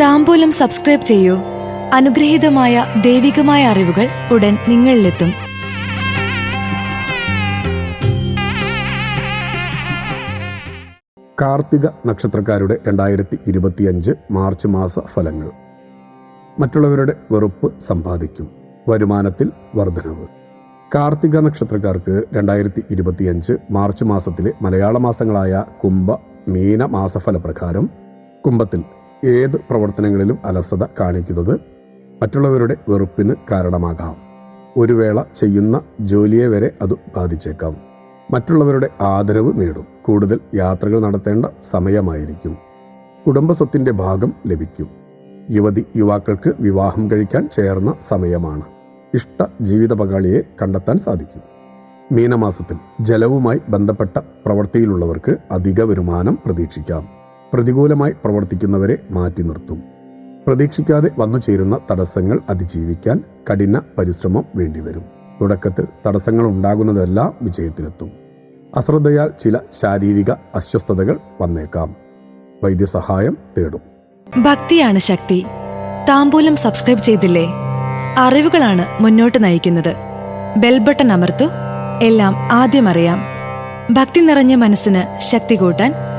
താമ്പൂലം subscribe ചെയ്യൂ. അനുഗ്രഹീതമായ ദൈവികമായ അറിവുകൾ ഉടൻ നിങ്ങളിലെത്തും. കാർത്തിക നക്ഷത്രക്കാരുടെ രണ്ടായിരത്തി ഇരുപത്തിയഞ്ച് മാർച്ച് മാസ ഫലങ്ങൾ. മറ്റുള്ളവരുടെ വെറുപ്പ് സമ്പാദിക്കും. വരുമാനത്തിൽ വർധനവ്. കാർത്തിക നക്ഷത്രക്കാർക്ക് രണ്ടായിരത്തി ഇരുപത്തിയഞ്ച് മാർച്ച് മാസത്തിലെ മലയാള മാസങ്ങളായ കുംഭ മീന മാസഫലപ്രകാരം കുംഭത്തിൽ ഏത് പ്രവർത്തനങ്ങളിലും അലസത കാണിക്കുന്നത് മറ്റുള്ളവരുടെ വെറുപ്പിന് കാരണമാകാം. ഒരു വേള ചെയ്യുന്ന ജോലിയെ വരെ അത് ബാധിച്ചേക്കാം. മറ്റുള്ളവരുടെ ആദരവ് നേടും. കൂടുതൽ യാത്രകൾ നടത്തേണ്ട സമയമായിരിക്കും. കുടുംബസ്വത്തിന്റെ ഭാഗം ലഭിക്കും. യുവതി യുവാക്കൾക്ക് വിവാഹം കഴിക്കാൻ ചേർന്ന സമയമാണ്. ഇഷ്ട ജീവിത പങ്കാളിയെ കണ്ടെത്താൻ സാധിക്കും. മീനമാസത്തിൽ ജലവുമായി ബന്ധപ്പെട്ട പ്രവൃത്തിയിലുള്ളവർക്ക് അധിക വരുമാനം പ്രതീക്ഷിക്കാം. പ്രതികൂലമായി പ്രവർത്തിക്കുന്നവരെ മാറ്റി നിർത്തും. പ്രതീക്ഷിക്കാതെ വന്നു ചേരുന്ന തടസ്സങ്ങൾ അതിജീവിക്കാൻ കഠിന പരിശ്രമം വേണ്ടിവരും. തുടക്കത്തിൽ തടസ്സങ്ങൾ ഉണ്ടാകുന്നതെല്ലാം വിജയത്തിലെത്തും. അശ്രദ്ധയാൽ ചില ശാരീരിക അസ്വസ്ഥതകൾ വന്നേക്കാം. വൈദ്യസഹായം തേടും. ഭക്തിയാണ് ശക്തി. താമ്പൂലം സബ്സ്ക്രൈബ് ചെയ്തില്ലേ? അറിവുകളാണ് മുന്നോട്ട് നയിക്കുന്നത്. ബെൽബട്ടൺ അമർത്തു. എല്ലാം ആദ്യം അറിയാം. ഭക്തി നിറഞ്ഞ മനസ്സിന് ശക്തി കൂട്ടാൻ